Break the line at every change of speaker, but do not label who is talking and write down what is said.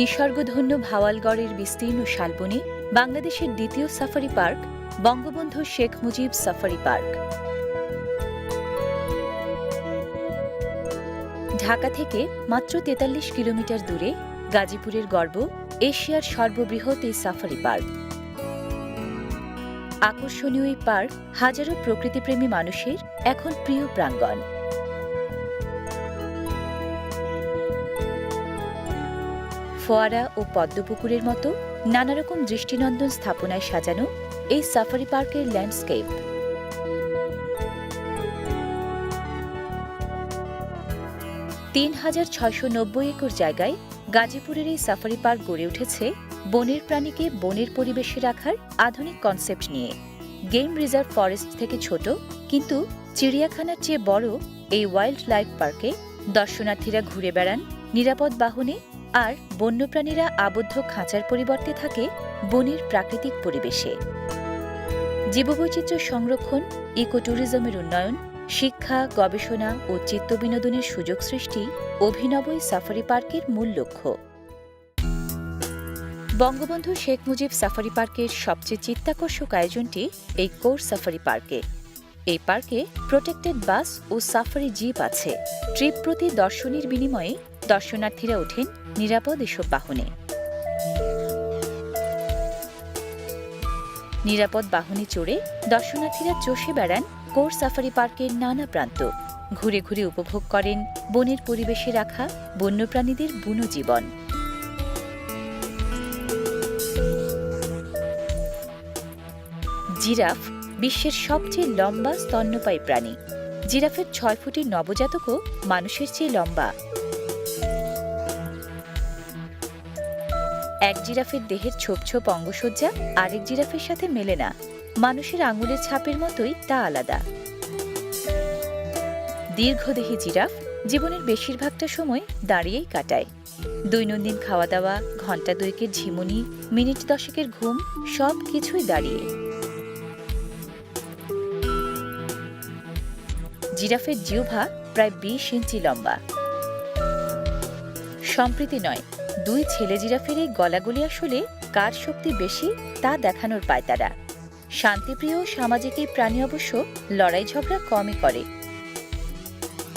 নিসর্গধন্য ভাওয়ালগড়ের বিস্তীর্ণ শালবনে বাংলাদেশের দ্বিতীয় safari park, Bangabandhu Sheikh Mujib safari park. Dhaka থেকে মাত্র তেতাল্লিশ কিলোমিটার দূরে গাজীপুরের গর্ব, এশিয়ার সর্ববৃহৎ এই সাফারি পার্ক। আকর্ষণীয় এই পার্ক হাজারো প্রকৃতিপ্রেমী মানুষের এখন প্রিয় প্রাঙ্গণ। ফোয়ারা ও পদ্মপুকুরের মতো নানারকম দৃষ্টিনন্দন স্থাপনায় সাজানো এই সাফারি পার্কের ল্যান্ডস্কেপ। তিন হাজার ছয়শো নব্বই একর জায়গায় গাজীপুরের এই সাফারি পার্ক গড়ে উঠেছে বনের প্রাণীকে বনের পরিবেশে রাখার আধুনিক কনসেপ্ট নিয়ে। গেম রিজার্ভ ফরেস্ট থেকে ছোট, কিন্তু চিড়িয়াখানার চেয়ে বড় এই ওয়াইল্ড লাইফ পার্কে দর্শনার্থীরা ঘুরে বেড়ান নিরাপদ বাহনে আর বন্যপ্রাণীরা আবদ্ধ খাঁচার পরিবর্তে থাকে বনের প্রাকৃতিক পরিবেশে। জীববৈচিত্র্য সংরক্ষণ ইকো ট্যুরিজমের উন্নয়ন, শিক্ষা, গবেষণা ও চিত্তবিনোদনের সুযোগ সৃষ্টি অভিনব এই সাফারি পার্কের মূল লক্ষ্য। বঙ্গবন্ধু শেখ মুজিব সাফারি পার্কের সবচেয়ে চিত্তাকর্ষক আয়োজনটি এই কোর সাফারি পার্কে। এই পার্কে প্রোটেক্টেড বাস ও সাফারি জিপ আছে। ট্রিপ প্রতি দর্শনীর বিনিময়ে দর্শনার্থীরা ওঠেন নিরাপদ এসব বাহনে। নিরাপদ বাহনে চড়ে দর্শনার্থীরা চষে বেড়ান কোর সাফারি পার্কের নানা প্রান্ত। ঘুরে ঘুরে উপভোগ করেন বনের পরিবেশে রাখা বন্যপ্রাণীদের বুনো জীবন জিরাফ বিশ্বের সবচেয়ে লম্বা স্তন্যপায়ী প্রাণী। জিরাফের ছয় ফুটের নবজাতকও মানুষের চেয়ে লম্বা। এক জিরাফের দেহের ছোপ ছোপ অঙ্গসজ্জা আরেক জিরাফের সাথে মেলে না। মানুষের আঙুলের ছাপের মতোই তা আলাদা। দীর্ঘদেহী জিরাফ জীবনের বেশিরভাগটা সময় দাঁড়িয়েই কাটায়। দৈনন্দিন খাওয়া দাওয়া ঘণ্টা দুয়েকের ঝিমুনি, মিনিট দশেকের ঘুম, সব কিছুই দাঁড়িয়ে। জিরাফের জিহ্বা প্রায় বিশ ইঞ্চি লম্বা। সম্প্রীতি নয় দুই ছেলে জিরাফের এই গলাগুলি আসলে কার শক্তি বেশি তা দেখানোর পায় তারা। শান্তিপ্রিয় সামাজিক এই প্রাণী অবশ্য লড়াই ঝগড়া কমই করে।